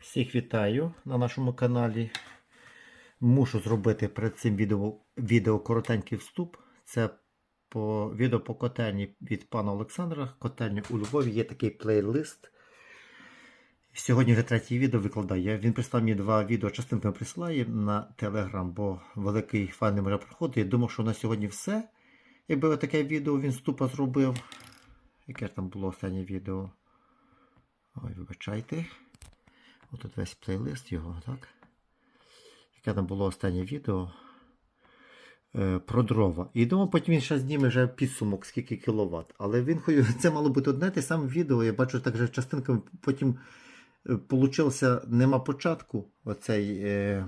Всіх вітаю на нашому каналі. Мушу зробити перед цим відео, відео коротенький вступ. Це по відео по котельні від пана Олександра. Котельня у Львові є такий плейлист. Сьогодні вже третє відео викладаю. Він прислав мені два відео, частинками присилає на Телеграм, бо великий файл не може проходити. Я думав, що на сьогодні все. Якби таке відео він вступа зробив. Яке ж там було останнє відео? Ой, вибачайте. Отут весь плейлист його, так? Яке там було останнє відео е, про дрова. І думав, потім він ще зніме вже підсумок, скільки кіловат. Але він це мало бути одне те саме відео. Я бачу так же частинками, потім е, нема початку. Оцей е,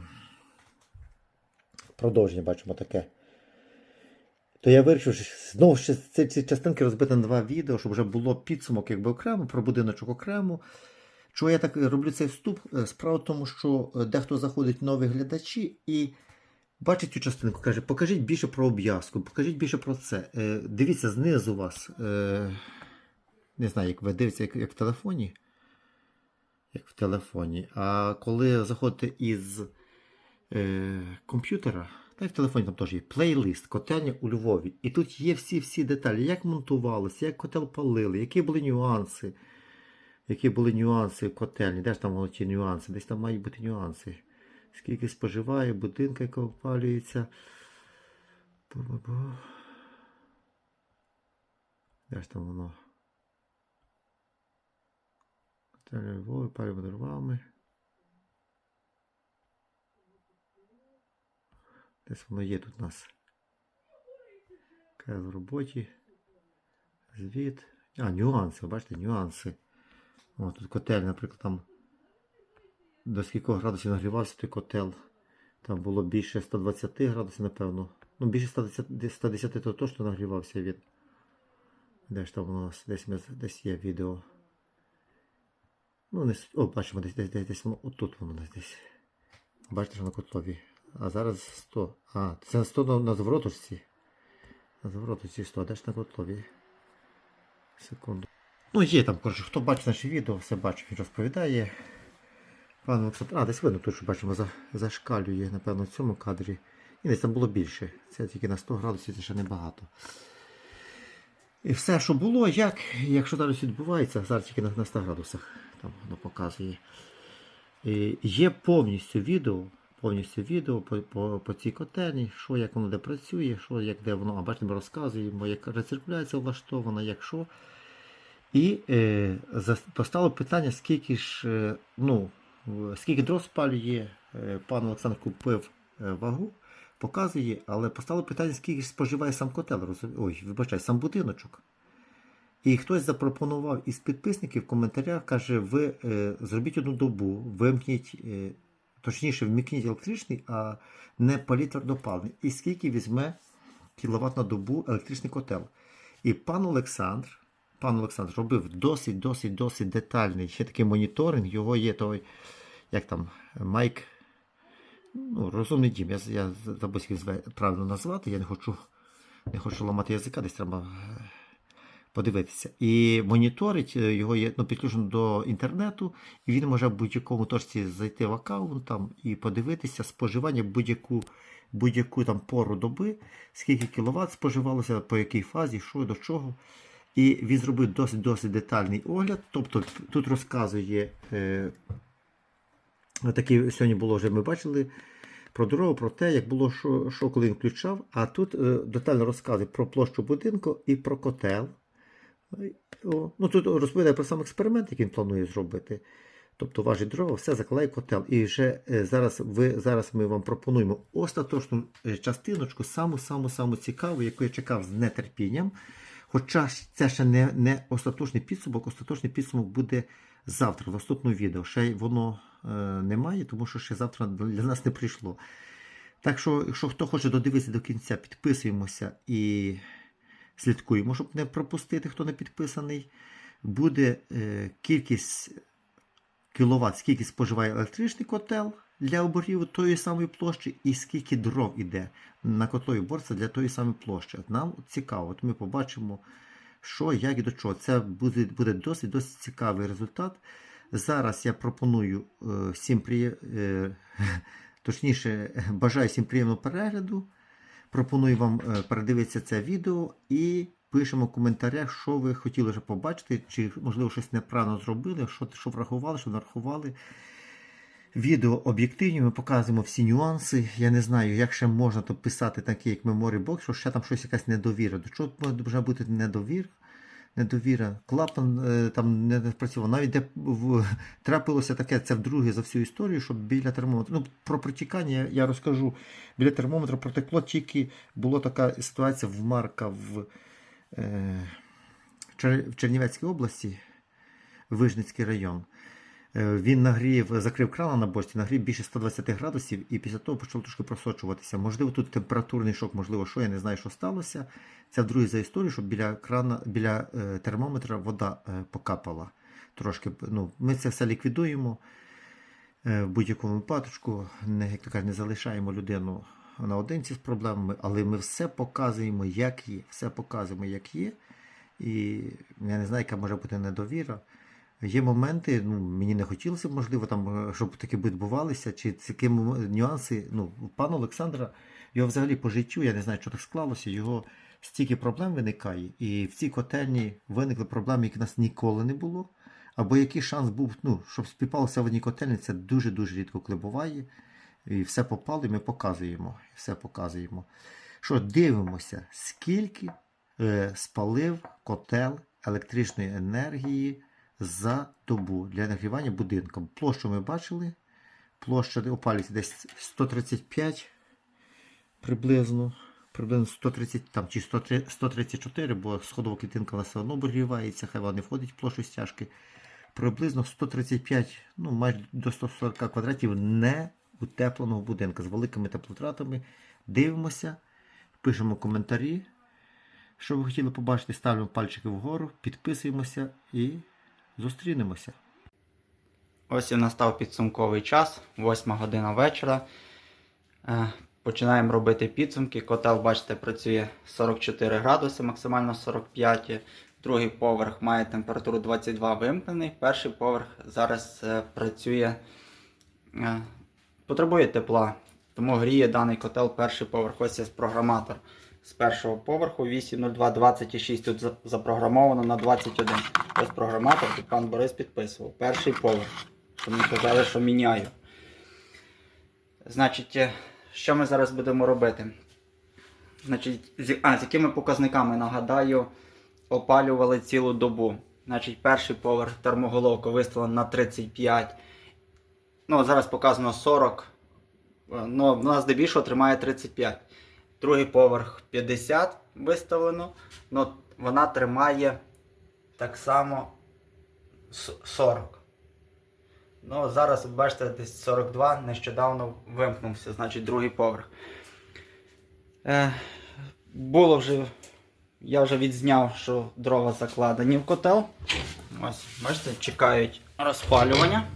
продовження бачимо таке. То я вирішив, що знову ще ці, ці частинки розбити на два відео, щоб вже було підсумок якби окремо, про будиночок окремо. Чого я так роблю цей вступ? Е, Справа в тому, що е, дехто заходить нові глядачі і бачить цю частинку, каже, покажіть більше про обв'язку, покажіть більше про це. Е, Дивіться, знизу вас. Не знаю, як ви дивитеся, як, як в телефоні. Як в телефоні. А коли заходите із е, комп'ютера, та й в телефоні там теж є плейлист котельня у Львові. І тут є всі-всі деталі, як монтувалося, як котел палили, які були нюанси. Які були нюанси в котельні? Де ж там воно ті нюанси? Десь там мають бути нюанси. Скільки споживає, будинка, яка опалюється. Де ж там воно? Котельня Львові, опалюємо дровами. Десь воно є тут у нас. Кайл в роботі. Звіт. А, нюанси, бачите, нюанси. О, тут котель, наприклад, там до скількох градусів нагрівався той котел. Там було більше 120 градусів, напевно. Ну, більше 110, 110 то точно нагрівався він. Де ж там у нас десь, десь є відео. Ну, не, о, бачимо, десь, десь, десь, десь воно, отут воно десь. Бачите, що на котлові. А зараз 100. А, це 100 на, на звороточці. На звороточці 100, а де ж на котлові? Секунду. Ну, є там, коротше, хто бачить наші відео, все бачить, він розповідає. Пан Олександр, а, десь видно, тут що бачимо, за, зашкалює, напевно, в цьому кадрі. І десь там було більше. Це тільки на 100 градусів, це ще небагато. І все, що було, як, якщо зараз відбувається, зараз тільки на, на 100 градусах там воно показує. І є повністю відео, повністю відео по, по, по цій котельні, що як воно де працює, що як де воно, а бачите, ми розказуємо, як рециркуляція влаштована, як що. І е, постало питання, скільки ж, е, ну, скільки дров спалює, е, пан Олександр купив е, вагу, показує, але постало питання, скільки ж споживає сам котел, розумі- ой, вибачай, сам будиночок. І хтось запропонував із підписників в коментарях, каже, ви е, зробіть одну добу, вимкніть, е, точніше, вмікніть електричний, а не паліть твердопаливний. І скільки візьме кіловат на добу електричний котел. І пан Олександр, пан Олександр робив досить, досить, досить детальний ще такий моніторинг. Його є той, як там, Майк. Ну, розумний дім. Я, я забув зве- правильно назвати. Я не хочу, не хочу ламати язика, десь треба е, подивитися. І моніторить е, його є ну, підключено до інтернету, і він може в будь-якому точці зайти в аккаунт там, і подивитися споживання будь-яку будь-яку там пору доби, скільки кіловат споживалося, по якій фазі, що до чого. І він зробив досить досить детальний огляд. Тобто тут розказує е, такі сьогодні було вже ми бачили про дорогу, про те, як було, що, що коли він включав. А тут е, детально розказує про площу будинку і про котел. Ну тут розповідає про сам експеримент, який він планує зробити. Тобто важить дрова, все закладає котел. І вже е, зараз ви зараз ми вам пропонуємо остаточну е, частиночку, саму саму саму цікаву, яку я чекав з нетерпінням. Хоча це ще не, не остаточний підсумок, остаточний підсумок буде завтра, в наступному відео. Ще воно е, немає, тому що ще завтра для нас не прийшло. Так що, якщо хто хоче додивитися до кінця, підписуємося і слідкуємо, щоб не пропустити, хто не підписаний. Буде е, кількість кіловат, скільки споживає електричний котел для оборів тої самої площі, і скільки дров іде на котлові борці для тої самої площі. От Нам цікаво, от ми побачимо, що, як і до чого. Це буде, буде досить, досить цікавий результат. Зараз я пропоную е, всім приє... е, точніше, бажаю всім приємного перегляду. Пропоную вам е, передивитися це відео і пишемо в коментарях, що ви хотіли вже побачити, чи можливо щось неправильно зробили, що, що врахували, що не врахували. Відео об'єктивні, ми показуємо всі нюанси. Я не знаю, як ще можна тут писати такі, як Memory Box, що ще там щось якась недовіра. До чого може бути недовіра? Недовіра. Клапан е, там не спрацював. Навіть де в, трапилося таке, це вдруге за всю історію, що біля термометра. Ну, про протікання я, розкажу. Біля термометра протекло тільки була така ситуація в Марка в, е, в Чернівецькій області, Вижницький район. Е, Він нагрів, закрив крана на бочці, нагрів більше 120 градусів і після того почало трошки просочуватися. Можливо, тут температурний шок, можливо, що, я не знаю, що сталося. Це вдруге за історію, щоб біля крана, біля е, термометра вода е, покапала. Трошки, ну, ми це все ліквідуємо в будь-якому випадку. Не, як то кажуть, не залишаємо людину наодинці з проблемами, але ми все показуємо, як є. Все показуємо, як є. І я не знаю, яка може бути недовіра. Є моменти, ну мені не хотілося б, можливо, там, е, щоб таке відбувалося, чи такі нюанси. Ну, у пана Олександра, його взагалі по життю, я не знаю, що так склалося, його стільки проблем виникає, і в цій котельні виникли проблеми, які в нас ніколи не було. Або який шанс був, ну, щоб співпалося в одній котельні, це дуже-дуже рідко коли буває. І все попало, і ми показуємо. Все показуємо. Що дивимося, скільки е, спалив котел електричної енергії за добу для нагрівання будинку. Площу ми бачили. Площа опалюється десь 135 приблизно. Приблизно 130 там, чи 134, бо сходова клітинка вона все одно обігрівається, хай вона не входить в площу стяжки. Приблизно 135, ну майже до 140 квадратів не утепленого будинку з великими теплотратами. Дивимося, пишемо коментарі. Що ви хотіли побачити, ставимо пальчики вгору, підписуємося і зустрінемося. Ось і настав підсумковий час, 8 година вечора. Е, Починаємо робити підсумки. Котел, бачите, працює 44 градуси, максимально 45. Другий поверх має температуру 22 вимкнений. Перший поверх зараз е, працює, е, потребує тепла, тому гріє даний котел перший поверх. Ось є програматор з першого поверху 80226 тут запрограмовано на 21. Ось програматор, тут пан Борис підписував. Перший поверх. Мені казали, що міняю. Значить, е, що ми зараз будемо робити? Значить, з, а, з якими показниками, нагадаю, опалювали цілу добу. Значить, перший поверх термоголовка виставлена на 35. Ну, зараз показано 40. е, Ну, в нас здебільшого тримає 35. Другий поверх 50 виставлено. Ну, вона тримає так само 40. Ну, зараз, бачите, десь 42 нещодавно вимкнувся, значить другий поверх. Е, було вже. Я вже відзняв, що дрова закладені в котел. Ось, бачите, чекають розпалювання.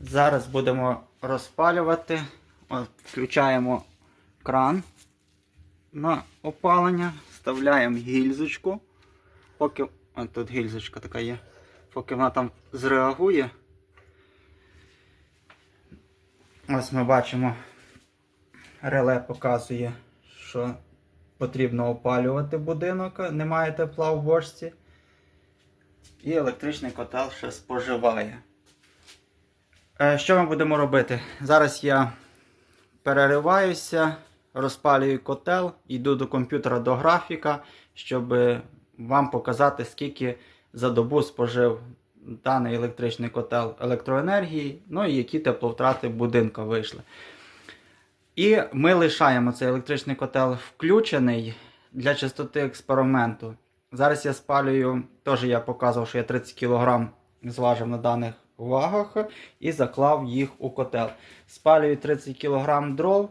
Зараз будемо розпалювати. От, включаємо кран на опалення, вставляємо гільзочку. Поки. Тут гільзочка така є. Поки вона там зреагує. Ось ми бачимо, реле показує, що потрібно опалювати будинок, немає тепла в бочці. І електричний котел ще споживає. Е, Що ми будемо робити? Зараз я перериваюся, розпалюю котел, йду до комп'ютера до графіка, щоб вам показати, скільки за добу спожив даний електричний котел електроенергії, ну і які тепловтрати будинка вийшли. І ми лишаємо цей електричний котел включений для чистоти експерименту. Зараз я спалюю, теж я показував, що я 30 кг зважив на даних вагах і заклав їх у котел. Спалюю 30 кг дров.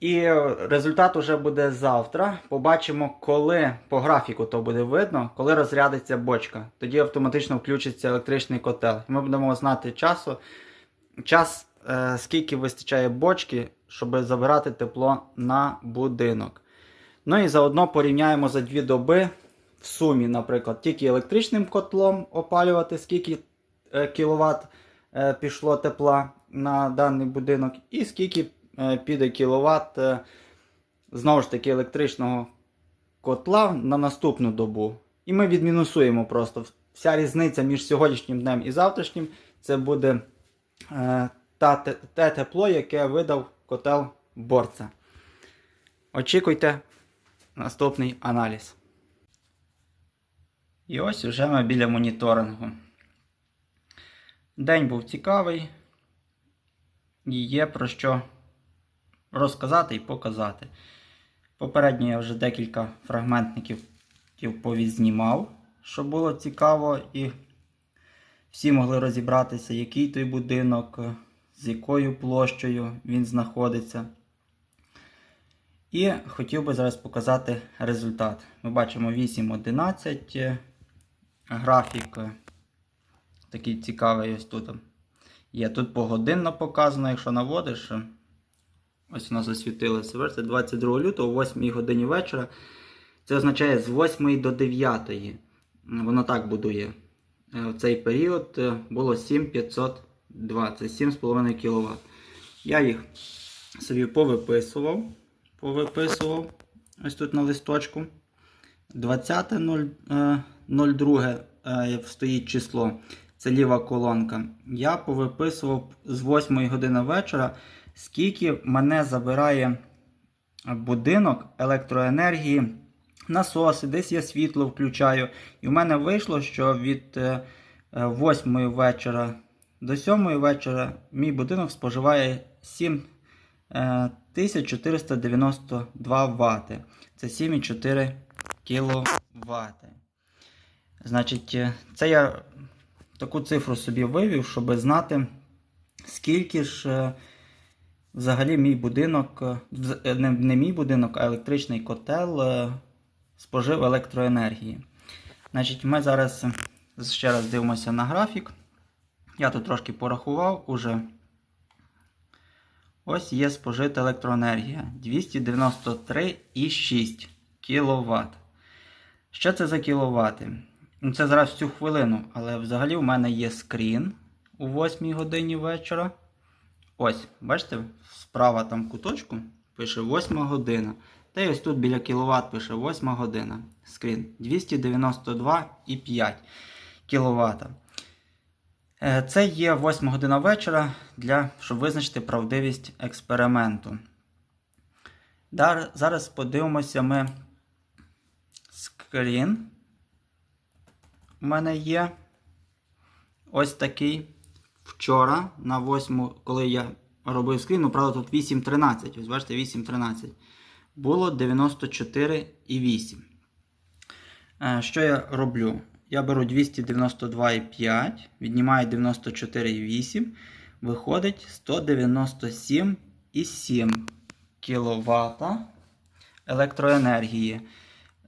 І результат уже буде завтра. Побачимо, коли по графіку то буде видно, коли розрядиться бочка. Тоді автоматично включиться електричний котел. Ми будемо знати часу, час, е, скільки вистачає бочки, щоб забирати тепло на будинок. Ну і заодно порівняємо за дві доби в сумі, наприклад, тільки електричним котлом опалювати, скільки кВт е, пішло тепла на даний будинок, і скільки е, піде кіловат е, знову ж таки електричного котла на наступну добу. І ми відмінусуємо просто. Вся різниця між сьогоднішнім днем і завтрашнім це буде е, та, те, те тепло, яке видав котел борця. Очікуйте наступний аналіз. І ось уже ми біля моніторингу. День був цікавий. І є про що розказати і показати. Попередньо я вже декілька фрагментників повідзнімав, що було цікаво, і всі могли розібратися, який той будинок, з якою площею він знаходиться. І хотів би зараз показати результат. Ми бачимо 8.11. Графік е, такий цікавий ось тут. Є тут погодинно показано, якщо наводиш. Ось воно засвітилося. Бачите, 22 лютого, о 8 годині вечора. Це означає з 8 до 9. Воно так будує. Е, В цей період е, було 7502, це 7,5 кВт. Я їх собі повиписував. Повиписував ось тут на листочку. 20.02 е, стоїть число. Це ліва колонка. Я повиписував з 8 години вечора, скільки мене забирає будинок електроенергії, насоси, десь я світло включаю. І в мене вийшло, що від е, 8 вечора до 7 вечора мій будинок споживає 7 е, 1492 Вт. Це 7,4 кВт. Значить, е, це я таку цифру собі вивів, щоб знати, скільки ж е, взагалі мій будинок, е, е, не, мій будинок, а електричний котел е, спожив електроенергії. Значить, ми зараз ще раз дивимося на графік. Я тут трошки порахував уже. Ось є спожита електроенергія 293,6 кВт. Що це за кіловати? Ну, Це зараз в цю хвилину, але взагалі в мене є скрін у 8 годині вечора. Ось, бачите, справа там в куточку пише 8 година. Та й ось тут біля кіловат пише 8 година. Скрін 292,5 кВт. Е, Це є 8 година вечора, для, щоб визначити правдивість експерименту. Зараз подивимося ми скрін. У мене є ось такий. Вчора на 8, коли я робив скрін, ну, правда, тут 8.13. Ось бачите, 8.13. Було 94,8. Е, Що я роблю? Я беру 292,5, віднімаю 94,8, виходить 197,7 кВт електроенергії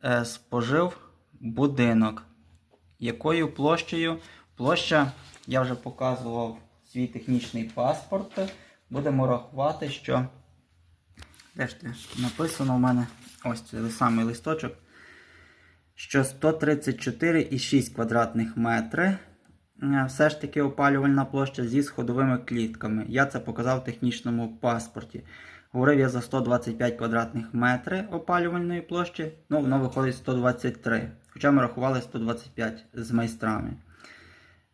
е, спожив будинок. Якою площею? Площа, я вже показував свій технічний паспорт. Будемо рахувати, що. Де ж ти? Написано в мене ось цей самий листочок. Що 134,6 квадратних метри. е, Все ж таки опалювальна площа зі сходовими клітками. Я це показав в технічному паспорті. Говорив я за 125 квадратних метри опалювальної площі, ну воно виходить 123. Хоча ми рахували 125 з майстрами.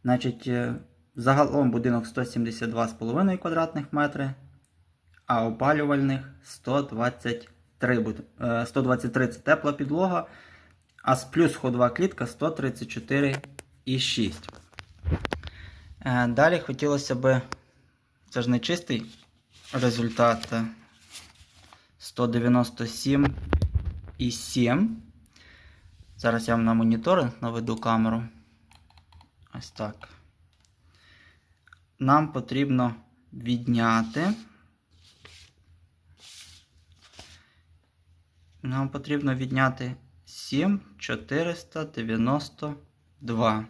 Значить, е, загалом будинок 172,5 квадратних метри, а опалювальних 123. Е, 123 це тепла підлога, а з плюс ходова клітка 134,6. Е, Далі хотілося б, це ж не чистий результат. е, 197,7. Зараз я вам на моніторинг наведу камеру. Ось так. Нам потрібно відняти. Нам потрібно відняти 7,492.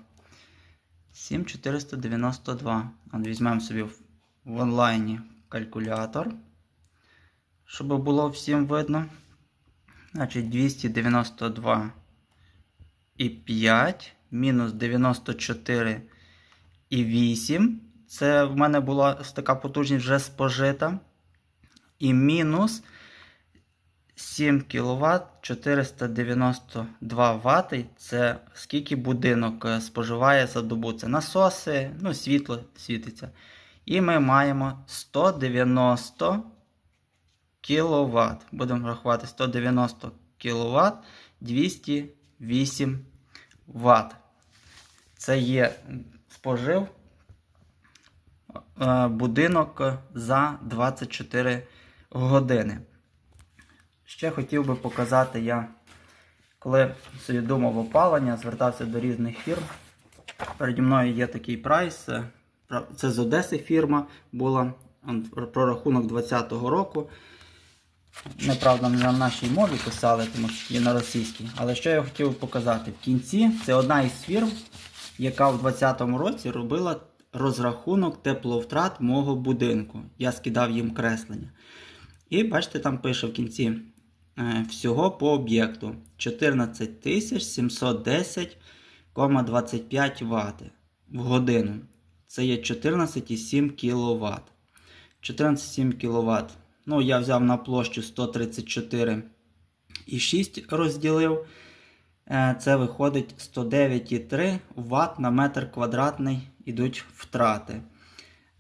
7,492. От Візьмемо собі в онлайні калькулятор, щоб було всім видно. Значить, 292 і 5 мінус 94 14,8. Це в мене була така потужність вже спожита. І мінус 7 кВт 492 Вт. Це скільки будинок е, споживає за добу. Це насоси, ну, світло світиться. І ми маємо 190 кВт. Будемо рахувати 190 кВт 208 Вт. Це є спожив е, будинок за 24 години. Ще хотів би показати я, коли собі думав опалення, звертався до різних фірм. Переді мною є такий прайс. е, Це з Одеси фірма була он, прорахунок 2020 року. Неправда, не на нашій мові писали, тому що є на російській. Але що я хотів показати? В кінці це одна із фірм, яка в 2020 році робила розрахунок тепловтрат мого будинку. Я скидав їм креслення. І бачите, там пише в кінці е, всього по об'єкту 14 710,25 Вт в годину. Це є 14,7 кВт. 14,7 кВт. Ну, я взяв на площу 134,6 розділив. Е, Це виходить 109,3 Вт на метр квадратний ідуть втрати.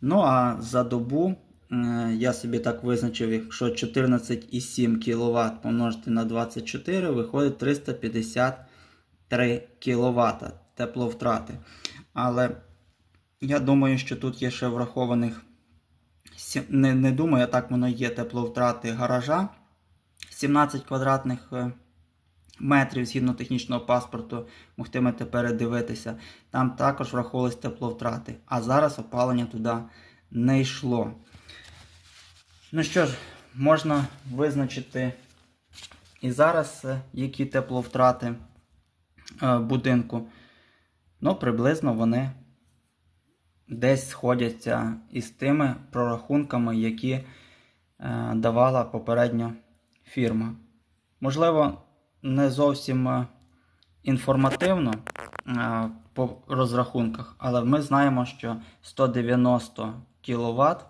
Ну, а за добу е, я собі так визначив, якщо 14,7 кВт помножити на 24, виходить 353 кВт тепловтрати. Але я думаю, що тут є ще врахованих. Не, не думаю, а так воно є тепловтрати гаража 17 квадратних е, метрів згідно технічного паспорту, могтимете передивитися. Там також враховувались тепловтрати. А зараз опалення туди не йшло. Ну що ж, можна визначити і зараз, е, які тепловтрати е, будинку. Ну, приблизно вони десь сходяться із тими прорахунками, які е, давала попередня фірма. Можливо, не зовсім е, інформативно е, по розрахунках, але ми знаємо, що 190 кВт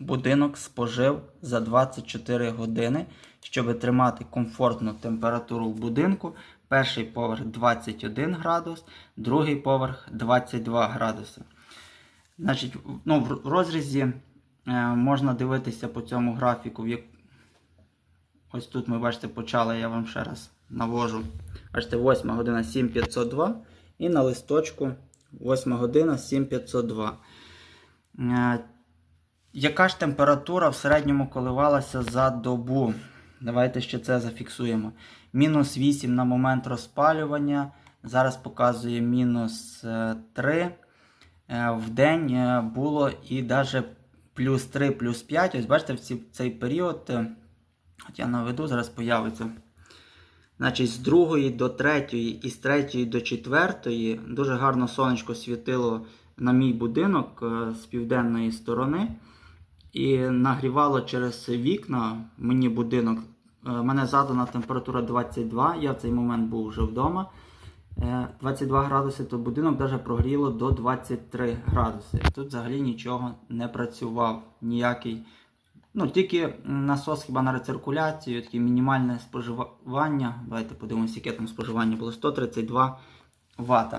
будинок спожив за 24 години, щоб тримати комфортну температуру в будинку. Перший поверх 21 градус, другий поверх 22 градуси. Значить, ну, в розрізі е, можна дивитися по цьому графіку. в як- Ось тут ми бачите, почали, я вам ще раз навожу. Бачите, 8 година 7502 і на листочку 8 година 7502. Е, Яка ж температура в середньому коливалася за добу? Давайте ще це зафіксуємо. Мінус 8 на момент розпалювання. Зараз показує мінус е, 3. Е, В день е, було і навіть плюс 3, плюс 5. Ось бачите, в цей період, е, от я наведу, зараз появиться. Значить, з 2 до 3 і з 3 до 4 дуже гарно сонечко світило на мій будинок е, з південної сторони. І нагрівало через вікна мені будинок. Е, мене задана температура 22, я в цей момент був вже вдома. Е, 22 градуси, то будинок навіть прогріло до 23 градуси. Тут взагалі нічого не працював. Ніякий. Ну, тільки насос хіба на рециркуляцію, таке мінімальне споживання. Давайте подивимося, яке там споживання було 132 Вт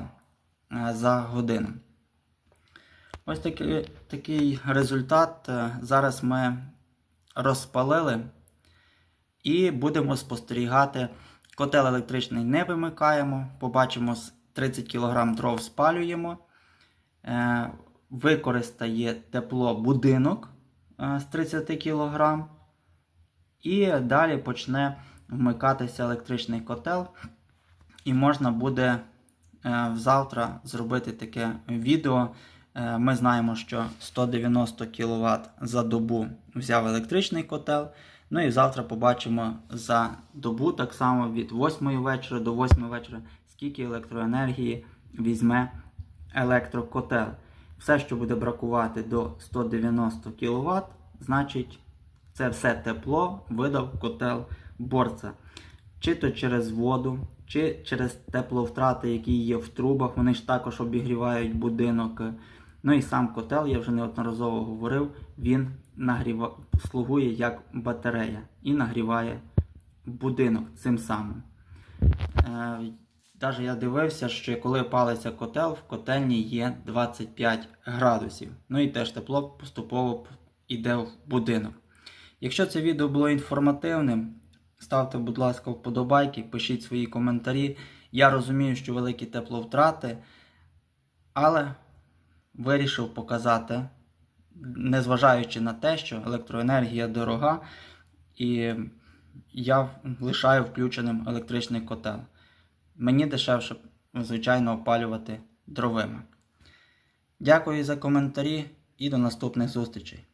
за годину. Ось такий, такий результат. Е, Зараз ми розпалили і будемо спостерігати. Котел електричний не вимикаємо. Побачимо, з 30 кг дров спалюємо. Е, Використає тепло будинок е, з 30 кг. І далі почне вмикатися електричний котел. І можна буде е, завтра зробити таке відео. Е, Ми знаємо, що 190 кВт за добу взяв електричний котел. Ну і завтра побачимо за добу, так само від 8 вечора до 8 вечора, скільки електроенергії візьме електрокотел. Все, що буде бракувати до 190 кВт, значить це все тепло видав котел борца. чи то через воду, чи через тепловтрати, які є в трубах, вони ж також обігрівають будинок. Ну і сам котел, я вже неодноразово говорив, він нагріва... слугує як батарея і нагріває будинок цим самим. Даже я дивився, що коли палиться котел, в котельні є 25 градусів. Ну і теж тепло поступово йде в будинок. Якщо це відео було інформативним, ставте, будь ласка, вподобайки, пишіть свої коментарі. Я розумію, що великі тепловтрати, але вирішив показати, незважаючи на те, що електроенергія дорога, і я лишаю включеним електричний котел. Мені дешевше, звичайно, опалювати дровими. Дякую за коментарі і до наступних зустрічей.